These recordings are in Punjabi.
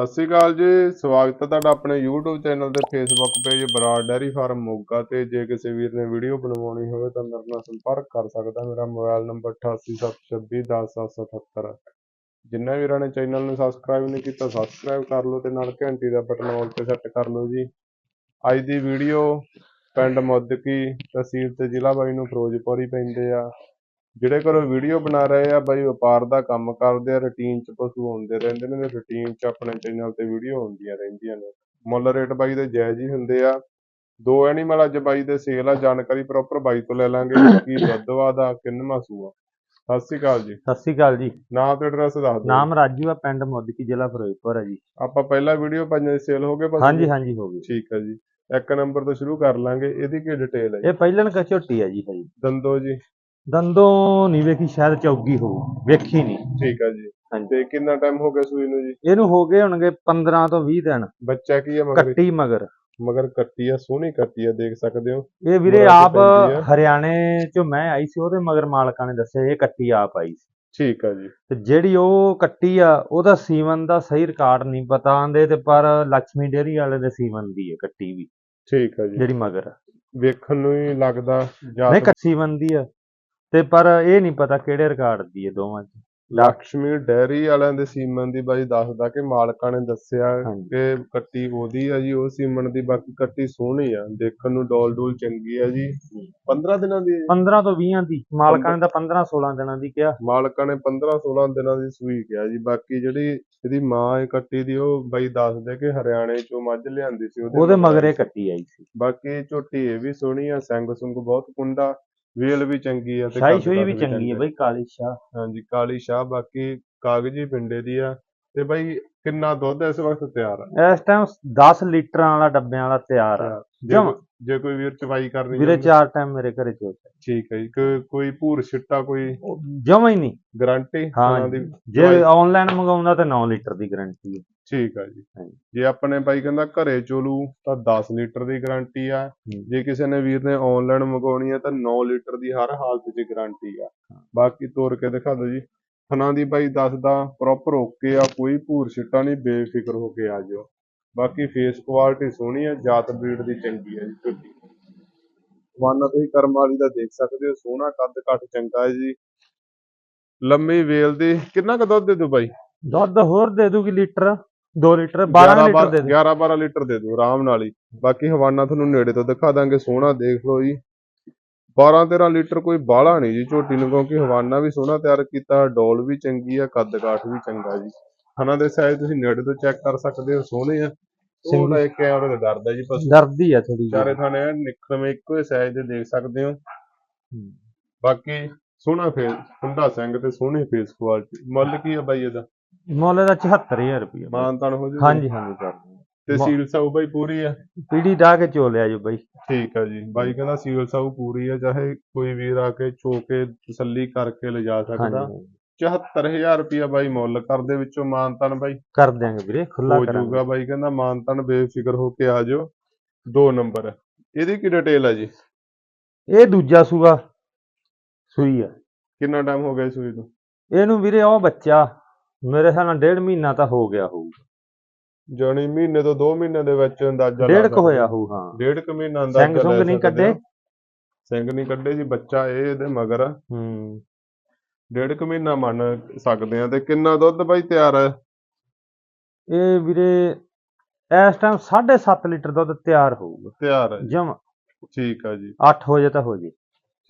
ਸਤਿ ਸ਼੍ਰੀ ਅਕਾਲ ਜੀ, ਸਵਾਗਤ ਹੈ ਤੁਹਾਡਾ ਆਪਣੇ YouTube ਚੈਨਲ ਤੇ Facebook page Brar dairy farm Moga ਤੇ। ਜੇ ਕਿਸੇ ਵੀਰ ਨੇ ਵੀਡੀਓ ਬਣਵਾਉਣੀ ਹੋਵੇ ਤਾਂ ਮੇਰੇ ਨਾਲ ਸੰਪਰਕ ਕਰ ਸਕਦਾ ਮੇਰਾ ਮੋਬਾਈਲ ਨੰਬਰ 8876210777 ਜਿੰਨੇ ਵੀਰਾਂ ਨੇ ਚੈਨਲ ਨੂੰ ਸਬਸਕ੍ਰਾਈਬ ਨਹੀਂ ਕੀਤਾ ਸਬਸਕ੍ਰਾਈਬ ਕਰ ਲਓ ਤੇ ਨਾਲ ਘੰਟੀ ਦਾ ਬਟਨ ਆਲ ਤੇ ਸੈੱਟ ਕਰ ਲਓ ਜੀ। ਅੱਜ ਦੀ ਵੀਡੀਓ ਪਿੰਡ ਮੁੱਦਕੀ ਤਹਿਸੀਲ ਤੇ ਜ਼ਿਲ੍ਹਾ ਬਾਈ ਨੂੰ ਫਿਰੋਜ਼ਪੁਰ ਹੀ ਪੈਂਦੇ ਆ। ਜਿਹੜੇ ਘਰੋਂ ਵੀਡੀਓ ਬਣਾ ਰਹੇ ਆ ਬਾਈ ਵਪਾਰ ਦਾ ਕੰਮ ਕਰਦੇ ਆ ਰੁਟੀਨ ਚ ਪਸ਼ੂ ਆਉਂਦੇ ਰਹਿੰਦੇ ਨੇ ਰੁਟੀਨ ਚ ਆਪਣੇ ਚੈਨਲ ਤੇ ਵੀਡੀਓ ਆਉਂਦੀਆਂ ਰਹਿੰਦੀਆਂ ਨੇ। ਮੁੱਲ ਰੇਟ ਬਾਈ ਦੇ ਜਾਇਜ਼ ਹੀ ਹੁੰਦੇ ਆ। ਦੋ ਐਨੀਮਲ ਅੱਜ ਬਾਈ ਦੇ ਸੇਲ ਆ ਜਾਣਕਾਰੀ ਪ੍ਰੋਪਰ ਬਾਈ ਤੋਂ ਲੈ ਲਾਂਗੇ ਕੀ ਦੁੱਧਵਾ ਦਾ ਕਿੰਨਵਾਂ ਸੂਆ। ਸਤਿ ਸ਼੍ਰੀ ਅਕਾਲ ਜੀ। ਸਤਿ ਸ਼੍ਰੀ ਅਕਾਲ ਜੀ। ਨਾਮ ਤੇ ਐਡਰੈਸ ਦੱਸ ਦਿਓ। ਨਾਮ ਰਾਜੂ ਆ ਪਿੰਡ ਮੁੱਦਕੀ ਜ਼ਿਲ੍ਹਾ ਫਿਰੋਜ਼ਪੁਰ ਹੈ ਜੀ। ਆਪਾਂ ਪਹਿਲਾ ਵੀਡੀਓ ਪਾਈਆਂ ਸੇਲ ਹੋ ਗਏ ਪਸ਼ੂ ਹਾਂਜੀ ਹਾਂਜੀ ਹੋ ਗਈ। ਠੀਕ ਹੈ ਜੀ। ਇੱਕ ਨੰਬਰ ਤੋਂ ਸ਼ੁਰੂ ਕਰ ਲਾਂਗੇ ਇਹਦੀ ਕੀ ਡਿਟੇਲ ਹੈ ਇਹ ਪਹਿਲਣ ਕਾ ਝੋਟੀ ਹੈ ਜੀ ਭਾਈ। ਦੰਦੋ ਜੀ। ਦੰਦੋਂ ਨਹੀਂ ਵੇਖੀ ਸ਼ਾਇਦ ਚੌਗੀ ਹੋਊ ਵੇਖੀ ਨਹੀਂ। ਠੀਕ ਹੈ ਜੀ। ਹਾਂਜੀ। ਤੇ ਕਿੰਨਾ ਟਾਈਮ ਹੋ ਗਿਆ ਸੂਈ ਨੂੰ ਜੀ? ਇਹਨੂੰ ਹੋ ਗਏ ਹੋਣਗੇ 15 ਤੋਂ 20 ਦਿਨ। ਬੱਚਾ ਕੀ ਹੈ ਮਗਰ? ਕੱਟੀ ਮਗਰ। ਮਗਰ ਕੱਟੀ ਆ ਸੋਹਣੀ ਕੱਟੀ ਆ ਦੇਖ ਸਕਦੇ ਹੋ। ਇਹ ਵੀਰੇ ਆਪ ਆ। ਹਰਿਆਣੇ ਚੋਂ ਮੈਂ ਆਈ ਸੀ ਉਹਦੇ ਮਗਰ ਮਾਲਕਾਂ ਨੇ ਦੱਸਿਆ ਇਹ ਕੱਟੀ ਆਪ ਆਈ ਸੀ। ਠੀਕ ਆ ਜੀ। ਤੇ ਜਿਹੜੀ ਉਹ ਕੱਟੀ ਆ ਉਹਦਾ ਸੀਮਨ ਦਾ ਸਹੀ ਰਿਕਾਰਡ ਨਹੀਂ ਪਤਾ ਆਂਦੇ ਤੇ ਪਰ ਲక్ష్ਮੀ ਡੇਅਰੀ ਵਾਲੇ ਦੇ ਸੀਮਨ ਦੀ ਹੈ ਕੱਟੀ ਵੀ ਠੀਕ ਆ ਜੀ। ਜਿਹੜੀ ਮਗਰ ਆ। ਵੇਖਣ ਨੂੰ ਹੀ ਲੱਗਦਾ ਜਾਂ ਨਹੀਂ ਕੱਟੀ ਸੀਮਨ ਦੀ ਆ। ਤੇ ਪਰ ਇਹ ਨਹੀਂ ਪਤਾ ਕਿਹੜੇ ਰਿਕਾਰਡ ਦੀ ਹੈ ਦੋਵਾਂ ਚ। ਲక్ష్ਮੀ ਡੈਰੀ ਵਾਲਿਆਂ ਦੇ ਸੀਮਨ ਦੀ ਬਾਈ ਦੱਸਦਾ ਕਿ ਮਾਲਕਾਂ ਨੇ ਦੱਸਿਆ ਹਾਂਜੀ। ਕਿ ਕੱਟੀ ਉਹਦੀ ਆ ਜੀ ਉਹ ਸੀਮਨ ਦੀ ਬਾਕੀ ਕੱਟੀ ਸੋਹਣੀ ਆ ਦੇਖਣ ਨੂੰ ਡੋਲ ਡੋਲ ਚੰਗੀ ਆ ਜੀ। 15 ਦਿਨਾਂ ਦੀ ਹੈ ਜੀ। 15 ਤੋਂ 20 ਦੀ ਮਾਲਕਾਂ ਨੇ ਤਾਂ 15 16 ਦਿਨਾਂ ਦੀ ਕਿਹਾ। ਮਾਲਕਾਂ ਨੇ 15 16 ਦਿਨਾਂ ਦੀ ਸੂਈ ਕਿਹਾ ਜੀ ਬਾਕੀ ਜਿਹੜੀ ਇਹਦੀ ਮਾਂ ਹੈ ਕੱਟੀ ਦੀ ਉਹ ਬਾਈ ਦੱਸਦੇ ਕਿ ਹਰਿਆਣੇ ਚੋਂ ਮੱਝ ਲਿਆਂਦੀ ਸੀ ਉਹਦੇ ਮਗਰੇ। ਕੱਟੀ ਆਈ ਸੀ। ਬਾਕੀ ਝੋਟੀ ਇਹ ਵੀ ਸੋਹਣੀ ਆ ਸਿੰਗ ਸੁੰਗ ਬਹੁਤ ਕੁੰਡਾ। ਵੇਲ ਵੀ ਚੰਗੀ ਆ ਤੇ ਸ਼ਾਹੀ ਸ਼ੂਈ ਵੀ ਚੰਗੀ ਹੈ ਬਈ ਕਾਲੀ ਸ਼ਾਹ। ਹਾਂਜੀ ਕਾਲੀ ਸ਼ਾਹ ਬਾਕੀ ਕਾਗਜੀ ਪਿੰਡੇ ਦੀ ਆ। ਤੇ ਬਾਈ ਕਿੰਨਾ ਦੁੱਧ ਇਸ ਵਕਤ ਤਿਆਰ ਆ? ਇਸ ਟਾਈਮ 10 ਲੀਟਰਾਂ ਵਾਲਾ ਡੱਬਿਆਂ ਵਾਲਾ ਤਿਆਰ ਆ। ਜੇ ਜਮਾਂ। ਜੇ ਕੋਈ ਵੀਰ ਚਵਾਈ ਕਰਨੀ ਵੀਰੇ ਚਾਰ ਟਾਈਮ ਮੇਰੇ ਘਰੇ ਚੋਕ ਠੀਕ ਹੈ ਜੀ। ਕੋਈ- ਭੂਰ ਛਿੱਟਾ ਕੋਈ ਜਮਾ ਹੀ ਨਹੀਂ। ਗਾਰੰਟੀ ਹਾਂ ਜੇ। ਆਨਲਾਈਨ ਮੰਗਾਉਂਦਾ ਤਾਂ 9 ਲੀਟਰ ਦੀ ਗਾਰੰਟੀ ਹੈ। ਠੀਕ ਆ ਜੀ। ਜੇ। ਆਪਣੇ ਬਾਈ ਕਹਿੰਦਾ ਘਰੇ ਚੋਲੂ ਤਾਂ 10 ਲੀਟਰ ਦੀ ਗਾਰੰਟੀ ਆ। ਜੇ ਕਿਸੇ ਨੇ ਵੀਰ ਨੇ ਆਨਲਾਈਨ ਮੰਗਾਉਣੀ ਆ ਤਾਂ 9 ਲੀਟਰ ਦੀ ਹਰ ਹਾਲਤ 'ਚ ਗਾਰੰਟੀ ਆ। ਬਾਕੀ ਤੋਰ ਕੇ ਦਿਖਾ ਦਿਓ ਜੀ। ਫਨਾਂ ਦੀ ਬਾਈ ਦੱਸਦਾ ਪ੍ਰੋਪਰ ਓਕੇ ਆ ਕੋਈ ਭੂਰ ਛਿੱਟਾ ਨਹੀਂ ਬੇਫਿਕਰ ਹੋ ਕੇ ਆ ਜਾਓ। ਬਾਕੀ ਫੇਸ ਕੁਆਲਿਟੀ ਸੋਹਣੀ ਆ ਜਾਤ ਬਰੀਡ ਦੀ ਚੰਗੀ ਆ ਜੀ ਝੋਟੀ ਵਾਨਾ ਤੁਸੀਂ ਕਰਮ ਵਾਲੀ ਦਾ ਦੇਖ ਸਕਦੇ ਹੋ ਸੋਹਣਾ ਕੱਦ ਕੱਟ ਚੰਗਾ ਹੈ ਜੀ। ਲੰਮੀ ਵੇਲ ਦੀ ਕਿੰਨਾ ਕੁ ਦੁੱਧ ਦੇ ਦੋ ਬਾਈ? ਦੁੱਧ ਹੋਰ ਦੇ ਦੂਗੀ ਲੀਟਰ 2 ਲੀਟਰ 12 ਲੀਟਰ ਦੇ ਦੇ 11 12 ਲੀਟਰ ਦੇ ਦਿਓ ਆਰਾਮ ਨਾਲ ਹੀ। ਬਾਕੀ ਹਵਾਨਾ ਤੁਹਾਨੂੰ ਨੇੜੇ ਤੋਂ ਦਿਖਾ ਦਾਂਗੇ ਸੋਹਣਾ ਦੇਖ ਲਓ ਜੀ। 12 13 ਲੀਟਰ ਕੋਈ ਬਾਹਲਾ ਨਹੀਂ ਜੀ ਝੋਟੀ ਨੂੰ ਕਿਉਂਕਿ ਹਵਾਨਾ ਵੀ ਸੋਹਣਾ ਤਿਆਰ ਕੀਤਾ ਡੋਲ ਵੀ ਚੰਗੀ ਆ ਕੱਦ ਕਾਠ ਵੀ ਚੰਗਾ ਜੀ। ਹਨਾ ਦੇ ਸਾਈਜ਼ ਤੁਸੀਂ ਨੇੜੇ ਤੋਂ ਚੈੱਕ ਕਰ ਸਕਦੇ ਹੋ ਸੋਹਣੇ ਆ। ਸਿੰਗਲ ਇੱਕ ਕੈਮਰੇ ਤੇ ਡਰਦਾ ਜੀ ਪਸ਼ੂ। ਡਰਦੀ ਆ ਥੋੜੀ ਚਾਰੇ ਥਾਣੇ ਨਿਕਲਵੇਂ ਇੱਕੋ ਹੀ ਸਾਈਜ਼ ਦੇ ਦੇਖ ਸਕਦੇ ਹੋ। ਬਾਕੀ ਸੋਹਣਾ ਫੇਸ ਕੁੰਡਾ ਸਿੰਘ ਤੇ ਸੋਹਣੀ ਫੇਸ ਕੁਆਲਿਟੀ। ਮੁੱਲ ਕੀ ਆ ਬਾਈ ਇਹਦਾ? ਮੁੱਲ ਦਾ 74000 ਰੁਪਏ ਮਾਨਤਾਨ ਹੋ ਜੂਗਾ ਹਾਂਜੀ ਹਾਂਜੀ ਕਰ ਤੇ ਸੀਲ ਸਾਊ ਬਾਈ ਪੂਰੀ ਆ? ਪੀੜੀ ਢਾ ਕੇ ਚੋਲਿਆ ਜੋ ਬਈ। ਠੀਕ ਆ ਜੀ। ਬਾਈ ਕਹਿੰਦਾ ਸੀਲ ਸਾਊ ਪੂਰੀ ਆ ਚਾਹੇ ਕੋਈ ਵੀਰ ਆ ਕੇ ਚੋ ਕੇ ਤਸੱਲੀ ਕਰਕੇ ਲਿਜਾ ਸਕਦਾ। ਹਾਂਜੀ। 74000 ਰੁਪਿਆ ਬਾਈ ਮੁੱਲ ਕਰਦੇ ਵਿੱਚੋਂ ਮਾਨਤਨ ਬਾਈ। ਕਰ ਦਿਆਂਗੇ ਵੀਰੇ ਖੁੱਲਾ ਹੋ ਕਰਾਂਗੇ। ਜਾਊਗਾ ਬਾਈ ਕਹਿੰਦਾ ਮਾਨਤਨ ਬੇਫਿਕਰ ਹੋ ਕੇ ਆ ਜਾਓ। ਦੋ ਨੰਬਰ ਇਹਦੀ ਕੀ ਡਿਟੇਲ ਆ ਜੀ? ਇਹ ਦੂਜਾ ਸੂਆ ਸੂਈ ਆ। ਕਿੰਨਾ ਟਾਈਮ ਹੋ ਗਿਆ ਇਸ ਸੂਈ ਨੂੰ? ਇਹਨੂੰ ਵੀਰੇ ਉਹ ਬੱਚਾ ਮੇਰੇ ਹਿਸਾਬ ਨਾਲ ਡੇਢ ਮਹੀਨਾ ਤਾਂ ਹੋ ਗਿਆ ਹੋਊ। ਜਾਣੀ ਮਹੀਨੇ ਤੋਂ 2 ਮਹੀਨੇ ਦੇ ਵਿੱਚ ਅੰਦਾਜ਼ਾ ਡੇਢ ਕੁ ਹੋਇਆ। ਹੋਊ ਹਾਂ। ਡੇਢ ਕੁ ਮਹੀਨਾ ਅੰਦਾਜ਼ਾ ਸਿੰਘ ਲੈ ਨਹੀਂ ਕੱਢੇ। ਸਿੰਘ ਨਹੀਂ ਕੱਢੇ ਜੀ ਬੱਚਾ ਇਹ ਇਹਦੇ ਮਗਰ। ਹੂੰ। ਡੇਢ ਕੁ ਮਹੀਨਾ ਮੰਨ ਸਕਦੇ ਆ ਤੇ ਕਿੰਨਾ ਦੁੱਧ ਬਾਈ ਤਿਆਰ ਹੈ? ਇਹ ਵੀਰੇ ਇਸ ਟਾਈਮ 7.5 ਲੀਟਰ ਦੁੱਧ ਤਿਆਰ ਹੋਊਗਾ। ਤਿਆਰ ਹੈ। ਜਮ। ਠੀਕ ਆ ਜੀ। 8 ਹੋ ਜੇ ਤਾਂ ਹੋ ਜੇ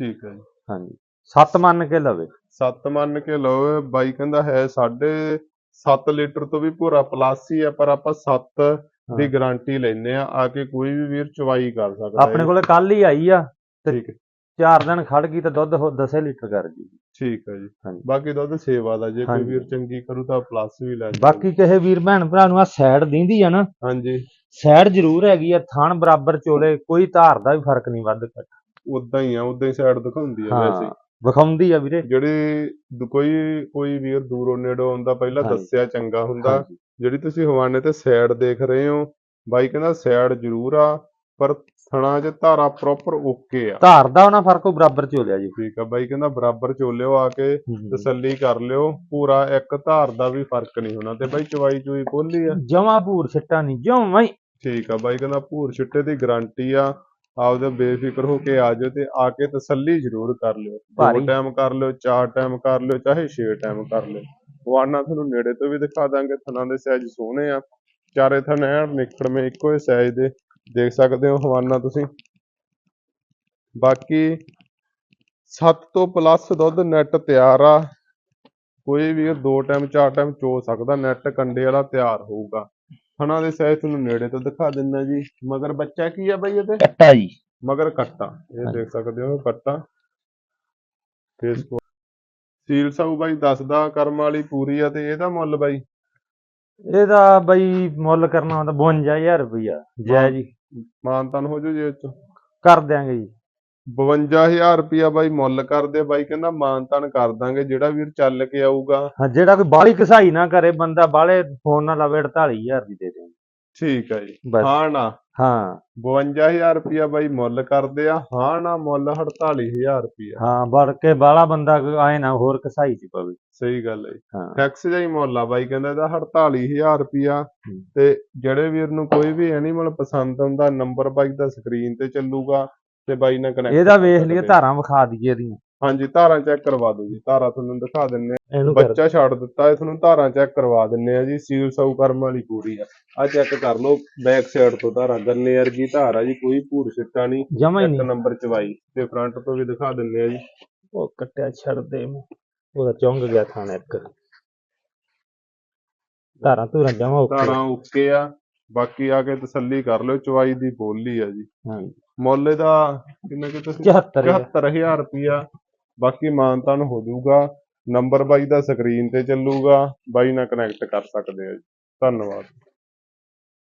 ਠੀਕ ਹੈ ਜੀ। ਹਾਂਜੀ। 7 ਮੰਨ ਕੇ ਲਵੇ। ਸੱਤ ਮੰਨ ਕੇ ਲਓ ਬਾਈ ਕਹਿੰਦਾ ਹੈ ਸਾਢੇ 7 ਲੀਟਰ ਤੋਂ ਵੀ ਪੂਰਾ ਪਲੱਸ ਹੀ ਆ ਪਰ ਆਪਾਂ 7 ਦੀ। ਗਾਰੰਟੀ ਲੈਨੇ ਆ ਆ ਕੇ ਕੋਈ ਵੀ ਵੀਰ ਚਵਾਈ ਕਰ ਸਕਦਾ ਆਪਣੇ। ਕੋਲੇ ਕੱਲ ਹੀ ਆਈ ਆ ਠੀਕ ਹੈ 4 ਦਿਨ ਖੜ ਗਈ ਤਾਂ ਦੁੱਧ 10 ਲੀਟਰ ਕਰ ਗਈ ਠੀਕ ਹੈ ਜੀ ਹਾਂਜੀ। ਬਾਕੀ ਦੁੱਧ ਸੇਵਾ ਦਾ ਜੇ ਕੋਈ। ਵੀਰ ਚੰਗੀ ਕਰੂ ਤਾਂ ਪਲੱਸ ਵੀ ਲੈ ਜਾਓ। ਬਾਕੀ ਕਿਸੇ ਵੀਰ ਭੈਣ ਭਰਾ ਨੂੰ ਆ ਸਾਈਡ ਦਿੰਦੀ ਆ ਨਾ ਹਾਂਜੀ ਸਾਈਡ ਜ਼ਰੂਰ ਹੈਗੀ ਆ ਥਣ ਬਰਾਬਰ ਚੋਲੇ ਕੋਈ ਧਾਰ ਦਾ ਵੀ ਫ਼ਰਕ ਨਹੀਂ ਵੱਧ ਘੱਟ ਉਦਾਂ ਹੀ ਆ ਉਦਾਂ ਹੀ ਸਾਈਡ ਦਿਖਾਉਂਦੀ ਆ ਵੈਸੇ ਵਿਖਾਉਂਦੀ ਆ ਵੀਰੇ। ਜਿਹੜੀ ਦ- ਕੋਈ ਕੋਈ ਵੀਰ ਦੂਰੋਂ ਨੇੜੋਂ ਆਉਂਦਾ ਪਹਿਲਾਂ ਹਾਂਜੀ। ਦੱਸਿਆ ਚੰਗਾ ਹੁੰਦਾ। ਹਾਂਜੀ। ਜਿਹੜੀ ਤੁਸੀਂ ਹਵਾਨੇ ਤੇ ਸਾਈਡ ਦੇਖ ਰਹੇ ਹੋ ਬਾਈ ਕਹਿੰਦਾ ਸਾਈਡ ਜ਼ਰੂਰ ਆ ਪਰ ਥਣਾ 'ਚ ਧਾਰਾ ਪ੍ਰੋਪਰ ਓਕੇ ਆ। ਧਾਰ ਦਾ ਉਹਨਾਂ ਫਰਕੋ ਬਰਾਬਰ ਝੋਲਿਆ ਜੀ। ਠੀਕ ਆ ਬਾਈ ਕਹਿੰਦਾ ਬਰਾਬਰ ਚੋਲਿਓ ਆ ਕੇ ਤਸੱਲੀ ਕਰ ਲਿਓ। ਪੂਰਾ ਇੱਕ ਧਾਰ ਦਾ ਵੀ ਫ਼ਰਕ ਨਹੀਂ ਹੋਣਾ ਤੇ ਬਾਈ ਚਵਾਈ ਚੂਈ ਖੋਲੀ ਆ। ਜਮਾ ਭੂਰ ਛਿੱਟਾ ਨਹੀਂ ਜਮਾ ਹੀ। ਠੀਕ ਆ ਬਾਈ ਕਹਿੰਦਾ ਭੂਰ ਛਿੱਟੇ ਦੀ ਗਾਰੰਟੀ ਆ। ਆਪਦੇ ਬੇਫਿਕਰ ਹੋ ਕੇ ਆ ਜਾਓ ਤੇ ਆ ਕੇ ਤਸੱਲੀ ਜ਼ਰੂਰ ਕਰ ਲਿਓ। ਦੋ ਭਾਰੀ। ਟਾਈਮ ਕਰ ਲਿਓ ਚਾਰ ਟਾਈਮ ਕਰ ਲਿਓ ਚਾਹੇ ਛੇ ਟਾਈਮ ਕਰ ਲਿਓ। ਵਾਨਾ ਤੁਹਾਨੂੰ ਨੇੜੇ ਤੋਂ ਵੀ ਦਿਖਾ ਦਾਂਗੇ ਥਣਾ ਦੇ ਸਾਈਜ਼ ਸੋਹਣੇ ਆ। ਚਾਰੇ ਥਣ ਐਨ ਨਿਕੜਵੇਂ ਇੱਕੋ ਹੀ ਸਾਈਜ਼ ਦੇ ਦੇਖ ਸਕਦੇ ਹੋ ਹਵਾਨਾ ਤੁਸੀਂ। ਬਾਕੀ 7 ਤੋਂ ਪਲੱਸ ਦੁੱਧ ਨੈਟ ਤਿਆਰ ਆ। ਕੋਈ ਵੀ ਦੋ ਟਾਈਮ ਚਾਰ ਟਾਈਮ ਚੋ ਸਕਦਾ ਨੈਟ ਕੰਡੇ ਵਾਲਾ ਤਿਆਰ ਹੋਊਗਾ। ਥਣਾ ਦੇ ਸਾਈਜ਼ ਤੁਹਾਨੂੰ ਨੇੜੇ ਤੋਂ ਦਿਖਾ ਦਿੰਦਾ ਜੀ। ਮਗਰ ਬੱਚਾ ਕੀ ਆ ਬਈ ਇਹਦੇ? ਕੱਟਾ ਜੀ। ਮਗਰ ਕੱਟਾ। ਇਹ ਦੇਖ ਸਕਦੇ ਹੋ ਕੱਟਾ। ਫੇਸਬੁੱਕ ਸੀਲ ਸਾਊ ਬਾਈ ਦੱਸਦਾ ਕਰਮ ਵਾਲੀ ਪੂਰੀ ਆ ਤੇ ਇਹਦਾ ਮੁੱਲ ਬਾਈ? ਇਹਦਾ ਬਈ ਮੁੱਲ ਕਰਨਾ ਹੁੰਦਾ 52000 ਰੁਪਇਆ ਜੈ ਜੀ। ਮਾਨਤਨ ਹੋ ਜੂ ਜੇ ਇਹ ਚ। ਕਰ ਦਿਆਂਗੇ ਜੀ। 52000 ਰੁਪਿਆ ਬਾਈ ਮੁੱਲ ਕਰਦੇ ਬਾਈ ਕਹਿੰਦਾ ਮਾਨਤਨ ਕਰ ਦਾਂਗੇ ਜਿਹੜਾ ਵੀਰ ਚੱਲ ਕੇ ਆਊਗਾ। ਹਾਂ ਜਿਹੜਾ ਕੋਈ ਬਾਹਲੀ ਕਸਾਈ ਨਾ ਕਰੇ ਬੰਦਾ ਬਾਹਲੇ ਫੋਨ ਨਾਲ ਲਵੇ 48000 ਦੀ ਦੇ ਦੇ ਠੀਕ ਆ ਜੀ। ਬਸ। ਹਾਂ ਨਾ? ਹਾਂ। 52000 ਰੁਪਿਆ ਬਾਈ ਮੁੱਲ ਕਰਦੇ ਆ ਹਾਂ ਨਾ ਮੁੱਲ 48000 ਰੁਪਿਆ ਹਾਂ ਵੜ ਕੇ ਬਾਹਲਾ ਬੰਦਾ ਆਏ ਨਾ ਹੋਰ ਕਸਾਈ ਚ ਪਵੇ। ਸਹੀ ਗੱਲ ਹੈ। ਹਾਂ। ਫਿਕਸ ਜਿਹਾ ਹੀ ਮੁੱਲ ਆ ਬਾਈ ਕਹਿੰਦਾ ਇਹਦਾ 48000 ਰੁਪਿਆ ਹੂੰ। ਤੇ ਜਿਹੜੇ ਵੀਰ ਨੂੰ ਕੋਈ ਵੀ ਐਨੀਮਲ ਪਸੰਦ ਆਉਂਦਾ ਨੰਬਰ ਬਾਈ ਦਾ ਸਕਰੀਨ ਤੇ ਚੱਲੂਗਾ। ਤੇ ਬਾਈ ਨਾਲ ਕਨੈਕਟ ਇਹਦਾ ਵੇਖ ਲਈਏ ਧਾਰਾਂ ਵਿਖਾ ਦਈਏ ਇਹਦੀਆਂ। ਹਾਂਜੀ ਧਾਰਾਂ ਚੈੱਕ ਕਰਵਾ ਦਿਓ ਜੀ। ਧਾਰਾਂ ਤੁਹਾਨੂੰ ਦਿਖਾ ਦਿੰਨੇ ਆ। ਇਹਨੂੰ ਕਰ। ਬੱਚਾ ਛੱਡ ਦਿੱਤਾ ਇਹ ਤੁਹਾਨੂੰ ਧਾਰਾਂ ਚੈੱਕ ਕਰਵਾ ਦਿੰਨੇ ਆ ਜੀ। ਸੀਲ ਸਾਊ ਕਰਮ ਵਾਲੀ ਪੂਰੀ ਆ। ਆ ਚੈੱਕ ਕਰ ਲਓ ਬੈਕ ਸਾਈਡ ਤੋਂ ਧਾਰਾਂ ਗੰਨੇ ਵਰਗੀ ਧਾਰ ਆ ਜੀ ਕੋਈ ਭੂਰ ਛਿੱਟਾ ਨਹੀਂ। ਜਮਾ ਹੀ ਇੱਕ ਨਹੀਂ। ਨੰਬਰ ਚਵਾਈ ਤੇ ਫਰੰਟ ਤੋਂ ਵੀ ਦਿਖਾ ਦਿੰਨੇ ਆ ਜੀ। ਉਹ ਕੱਟਿਆ ਛੱਡ ਦੇ ਉਹਦਾ ਚੁੰਗ ਗਿਆ ਥਾਣਾ ਇੱਕ। ਧਾਰਾਂ ਧੂਰਾਂ ਜਮਾ ਉੱਕੇ ਧਾਰਾਂ ਓਕੇ ਆ। ਬਾਕੀ ਆ ਕੇ ਤਸੱਲੀ ਕਰ ਲਿਓ ਚਵਾਈ ਦੀ ਬੋਲੀ ਆ ਜੀ। ਹਾਂ ਮੁੱਲ ਇਹਦਾ ਕਿੰਨਾ ਕਿ ਤੁਸੀਂ? 74 74000 ਰੁਪਿਆ ਬਾਕੀ ਮਾਨਤਾਨ ਹੋ ਜਾਊਗਾ। ਨੰਬਰ ਬਾਈ ਦਾ ਸਕਰੀਨ ਤੇ ਚੱਲੂਗਾ। ਬਾਈ ਨਾਲ ਕਨੈਕਟ ਕਰ ਸਕਦੇ ਆ ਜੀ। ਧੰਨਵਾਦ।